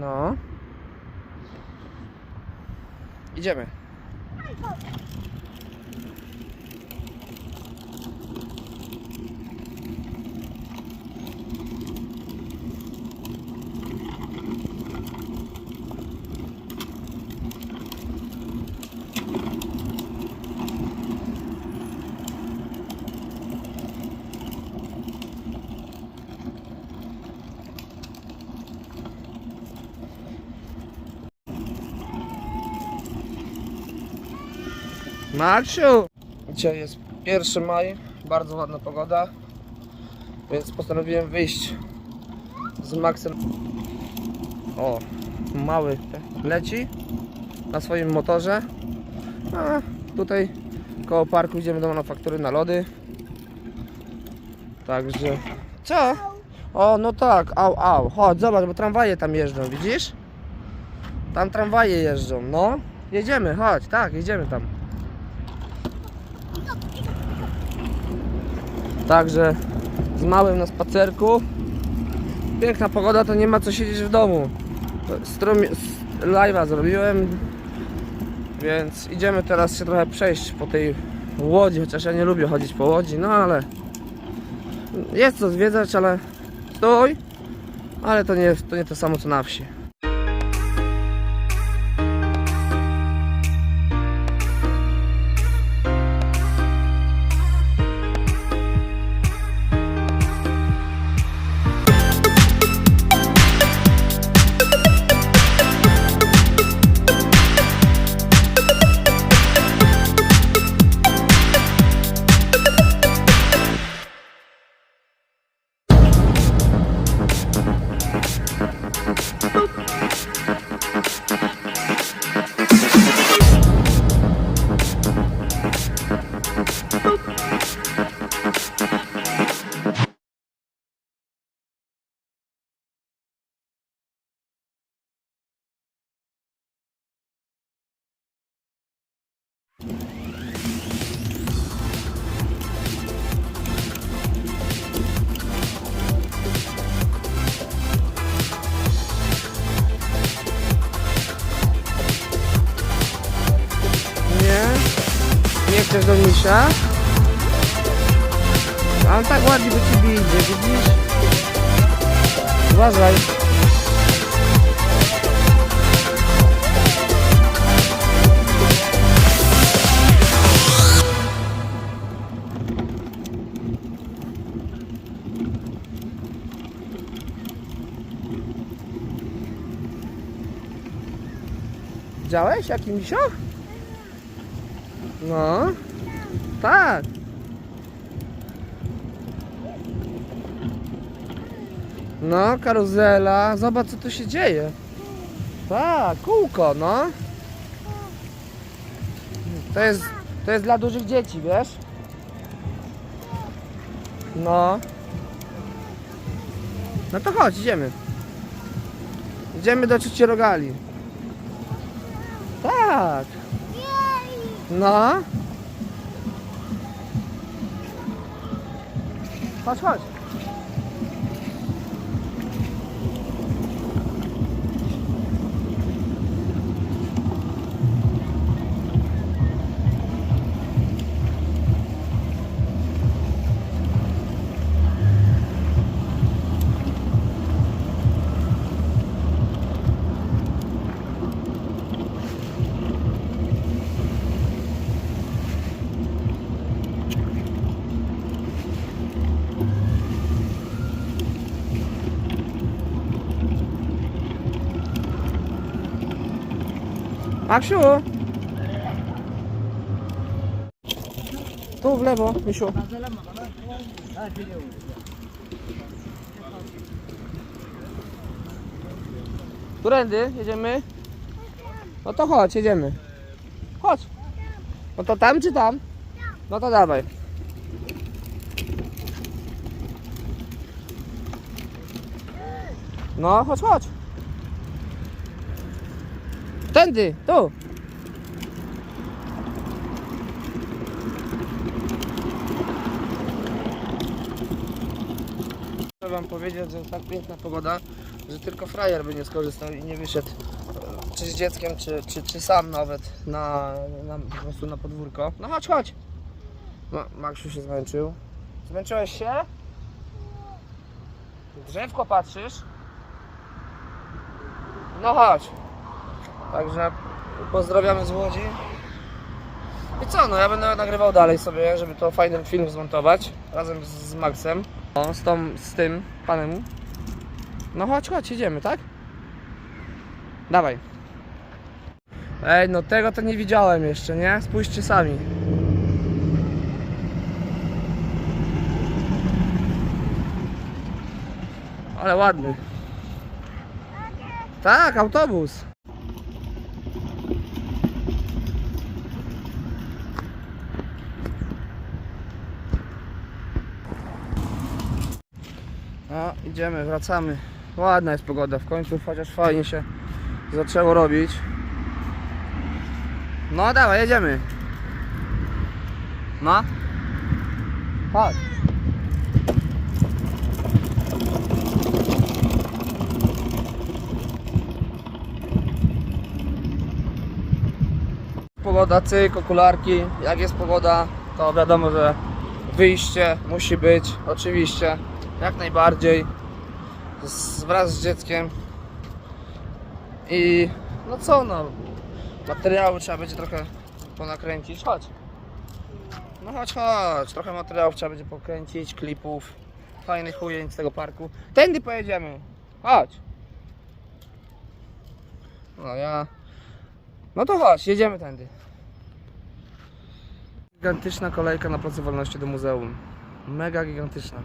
No. Idziemy. Maksiu! Dzisiaj jest 1 maj, bardzo ładna pogoda, więc postanowiłem wyjść z Maxem. O, mały leci na swoim motorze. A tutaj koło parku idziemy do manufaktury na lody. Także. Co? O, no tak, au, au. Chodź, zobacz, bo tramwaje tam jeżdżą, widzisz? Tam tramwaje jeżdżą, no. Jedziemy, chodź, tak, jedziemy tam. Także z małym na spacerku. Piękna pogoda, to nie ma co siedzieć w domu. Strum, s- live'a zrobiłem, więc idziemy teraz się trochę przejść po tej łodzi, chociaż ja nie lubię chodzić po łodzi, no ale jest co zwiedzać, ale stój, ale to nie, to nie to samo co na wsi. Nie? Nie chcesz do misia? A on tak ładnie do ciebie idzie, widzisz? Uważaj. Widziałeś jaki misio? No. Tak. No, karuzela. Zobacz co tu się dzieje. Tak, kółko, no. To jest, to jest dla dużych dzieci, wiesz? No. No to chodź, idziemy. Idziemy do cioci Rogali. Tak. No. Chodź, chodź. Maksiu! Tu w lewo, Misiu. Którędy? Jedziemy? No to chodź, jedziemy. Chodź. No to tam czy tam? No to dawaj. No, chodź, chodź. Tędy, tu. Chcę wam powiedzieć, że jest tak piękna pogoda, że tylko frajer by nie skorzystał i nie wyszedł e, czy z dzieckiem, czy, czy, czy sam nawet na, na, po prostu na podwórko. No chodź, chodź. Ma, Maksiu się zmęczył. Zmęczyłeś się? Drzewko patrzysz? No chodź. Także pozdrawiamy z Łodzi. I co, no ja będę nagrywał dalej sobie, żeby to fajny film zmontować razem z, Maxem. O, z, tą, z tym panem. No chodź, chodź, jedziemy, tak? Dawaj. Ej, no tego to nie widziałem jeszcze, nie? Spójrzcie sami. Ale ładny. Tak, autobus. No, idziemy, wracamy. Ładna jest pogoda w końcu, chociaż fajnie się zaczęło robić. No dawaj, jedziemy. No. Chodź. Pogoda, cyk, okularki. Jak jest pogoda, to wiadomo, że wyjście musi być, oczywiście, jak najbardziej, z, wraz z dzieckiem. I no co, no, materiału trzeba będzie trochę ponakręcić. Chodź. No chodź, chodź. Trochę materiałów trzeba będzie pokręcić, klipów, fajnych ujęć z tego parku. Tędy pojedziemy. Chodź. No ja. No to chodź, jedziemy tędy. Gigantyczna kolejka na Placu Wolności do muzeum. Mega gigantyczna.